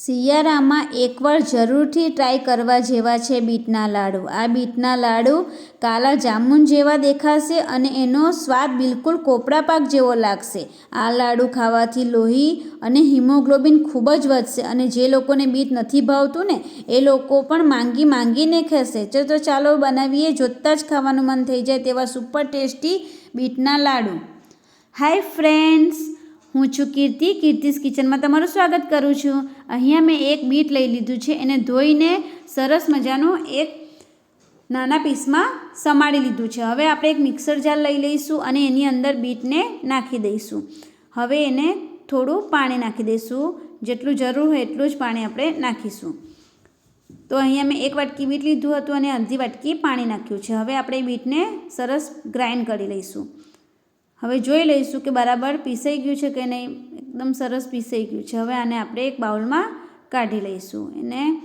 શિયાળામાં એકવાર જરૂરથી ટ્રાય કરવા જેવા છે બીટના લાડુ. આ બીટના લાડુ કાલા જામુન જેવા દેખાશે અને એનો સ્વાદ બિલકુલ કોપરા પાક જેવો લાગશે. આ લાડુ ખાવાથી લોહી અને હિમોગ્લોબિન ખૂબ જ વધશે અને જે લોકોને બીટ નથી ભાવતું ને, એ લોકો પણ માંગી માંગીને ખેશે. ચલો તો ચાલો બનાવીએ જોતાં જ ખાવાનું મન થઈ જાય તેવા સુપર ટેસ્ટી બીટના લાડુ. Hi friends! હું છું કીર્તિ. કીર્તિસ કિચનમાં તમારું સ્વાગત કરું છું. અહીંયા મેં એક બીટ લઈ લીધું છે. એને ધોઈને સરસ મજાનું એક નાના પીસમાં સમાડી લીધું છે. હવે આપણે એક મિક્સર જાર લઈ લઈશું અને એની અંદર બીટને નાખી દઈશું. હવે એને થોડું પાણી નાખી દઈશું. જેટલું જરૂર હોય એટલું જ પાણી આપણે નાખીશું. તો અહીંયા મેં એક વાટકી બીટ લીધું હતું અને અડધી વાટકી પાણી નાખ્યું છે. હવે આપણે બીટને સરસ ગ્રાઇન્ડ કરી લઈશું. હવે જોઈ લઈશું કે બરાબર પીસાઈ ગયું છે કે નહીં. એકદમ સરસ પીસાઈ ગયું છે. હવે આને આપણે એક બાઉલમાં કાઢી લઈશું. એને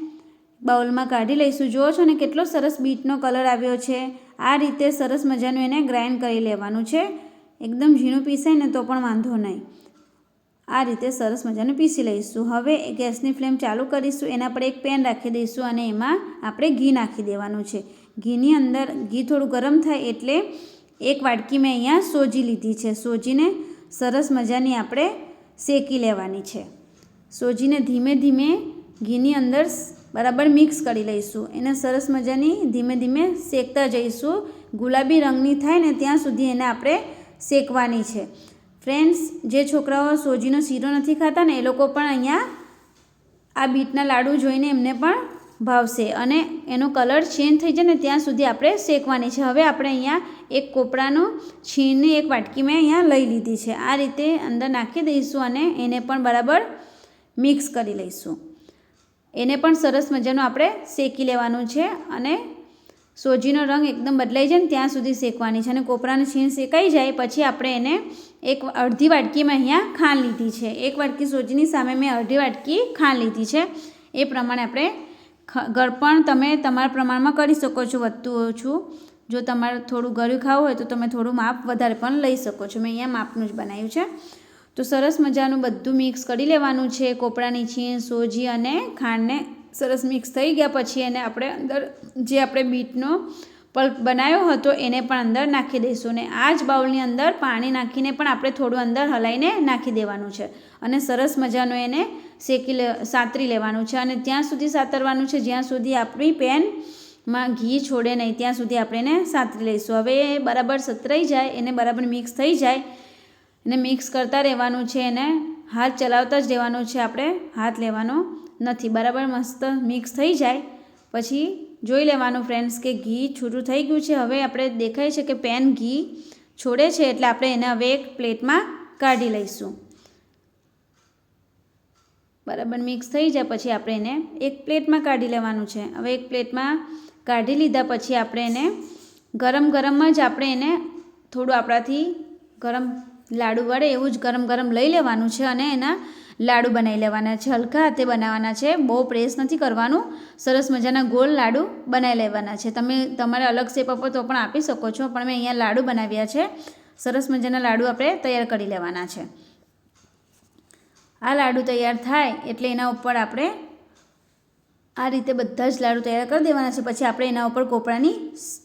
બાઉલમાં કાઢી લઈશું. જુઓ છો ને કેટલો સરસ બીટનો કલર આવ્યો છે. આ રીતે સરસ મજાનું એને ગ્રાઇન્ડ કરી લેવાનું છે. એકદમ ઝીણું પીસાય ને તો પણ વાંધો નહીં. આ રીતે સરસ મજાનું પીસી લઈશું. હવે ગેસની ફ્લેમ ચાલુ કરીશું. એના પર એક પેન રાખી દઈશું અને એમાં આપણે ઘી નાખી દેવાનું છે. ઘીની અંદર ઘી થોડું ગરમ થાય એટલે એક વાટકી મેં અહીંયા સોજી લીધી છે. સોજીને સરસ મજાની આપણે શેકી લેવાની છે. સોજીને ધીમે ધીમે ઘીની અંદર બરાબર મિક્સ કરી લઈશું. એને સરસ મજાની ધીમે ધીમે શેકતા જઈશું. ગુલાબી રંગની થાય ને ત્યાં સુધી એને આપણે શેકવાની છે. ફ્રેન્ડ્સ, જે છોકરાઓ સોજીનો શીરો નથી ખાતા ને એ લોકો પણ અહીંયા આ બીટના લાડુ જોઈને એમને પણ ભાવશે અને એનો કલર ચેન્જ થઈ જાય ને ત્યાં સુધી આપણે શેકવાની છે. હવે આપણે અહીંયા એક કોપરાનું છીણની એક વાટકી મેં અહીંયા લઈ લીધી છે. આ રીતે અંદર નાખી દઈશું અને એને પણ બરાબર મિક્સ કરી લઈશું. એને પણ સરસ મજાનું આપણે શેકી લેવાનું છે અને સોજીનો રંગ એકદમ બદલાઈ જાય ને ત્યાં સુધી શેકવાની છે અને કોપરાનું છીણ શેકાઈ જાય પછી આપણે એને એક અડધી વાટકીમાં અહીંયા ખાંડ લીધી છે. એક વાટકી સોજીની સામે મેં અડધી વાટકી ખાંડ લીધી છે. એ પ્રમાણે આપણે ગળપણ તમે તમારા પ્રમાણમાં કરી શકો છો, વધતું ઓછું. જો તમારે થોડું ગળ્યું ખાવું હોય તો તમે થોડું માપ વધારે પણ લઈ શકો છો. મેં અહીંયા માપનું જ બનાવ્યું છે. તો સરસ મજાનું બધું મિક્સ કરી લેવાનું છે. કોપરાની છીણ, સોજી અને ખાંડને સરસ મિક્સ થઈ ગયા. પછી એને આપણે અંદર જે આપણે બીટનો પલ્પ બનાવ્યો હતો, એને પણ અંદર નાખી દઈશું અને આ જ બાઉલની અંદર પાણી નાખીને પણ આપણે થોડું અંદર હલાઈને નાખી દેવાનું છે. અને સરસ મજાનું એને શેકી લે, સાતરી લેવાનું છે અને ત્યાં સુધી સાતરવાનું છે, જ્યાં સુધી આપણી પેનમાં ઘી છોડે નહીં, ત્યાં સુધી આપણે એને સાતરી લઈશું. હવે બરાબર સતરાઈ જાય, એને બરાબર મિક્સ થઈ જાય, એને મિક્સ કરતા રહેવાનું છે, એને હાથ ચલાવતા જ રહેવાનું છે, આપણે હાથ લેવાનો નથી. બરાબર મસ્ત મિક્સ થઈ જાય, પછી જોઈ લેવાનું ફ્રેન્ડ્સ કે ઘી છૂટું થઈ ગયું છે. હવે આપણે દેખાય છે કે પેન ઘી છોડે છે એટલે આપણે એને હવે એક પ્લેટમાં કાઢી લઈશું. બરાબર મિક્સ થઈ જાય પછી આપણે એને એક પ્લેટમાં કાઢી લેવાનું છે. હવે એક પ્લેટમાં કાઢી લીધા પછી આપણે એને ગરમ ગરમમાં જ આપણે એને થોડું આપણાથી ગરમ લાડુ વડે એવું જ ગરમ ગરમ લઈ લેવાનું છે અને એના લાડુ બનાવી લેવાના છે, હલકા હાથે બનાવવાના છે. બહુ પ્રેસ નથી કરવાનું. સરસ મજાના ગોળ લાડુ બનાવી લેવાના છે. તમે તમારે અલગ શેપ આપો તો પણ આપી શકો છો, પણ મેં અહીંયા લાડુ બનાવ્યા છે. સરસ મજાના લાડુ આપણે તૈયાર કરી લેવાના છે. આ લાડુ તૈયાર થાય એટલે એના ઉપર આપણે આ રીતે બધા જ લાડુ તૈયાર કરી દેવાના છે. પછી આપણે એના ઉપર કોપરાની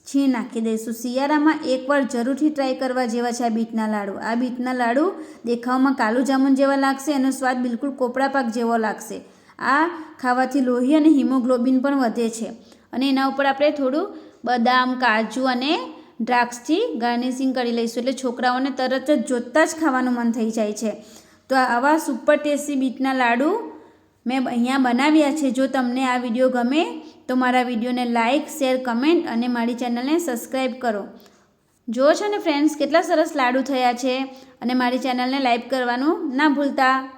છીણ નાખી દઈશું. શિયાળામાં એકવાર જરૂરથી ટ્રાય કરવા જેવા છે આ બીટના લાડુ. આ બીટના લાડુ દેખાવમાં કાલું જામુન જેવા લાગશે એનો સ્વાદ બિલકુલ કોપરા પાક જેવો લાગશે. આ ખાવાથી લોહી અને હિમોગ્લોબિન પણ વધે છે. અને એના ઉપર આપણે થોડું બદામ, કાજુ અને દ્રાક્ષથી ગાર્નિશિંગ કરી લઈશું. એટલે છોકરાઓને તરત જ જોતાં જ ખાવાનું મન થઈ જાય છે. તો આવા સુપર ટેસ્ટી બીટના લાડુ મેં અહીંયા બનાવ્યા છે. જો તમને આ વીડિયો ગમે, તો મારા વિડીયોને લાઇક શેર, કમેન્ટ અને મારી ચેનલને સબસ્ક્રાઈબ કરો. જુઓ છો ને ફ્રેન્ડ્સ, કેટલા સરસ લાડુ થયા છે અને મારી ચેનલને લાઇક કરવાનું ના ભૂલતા.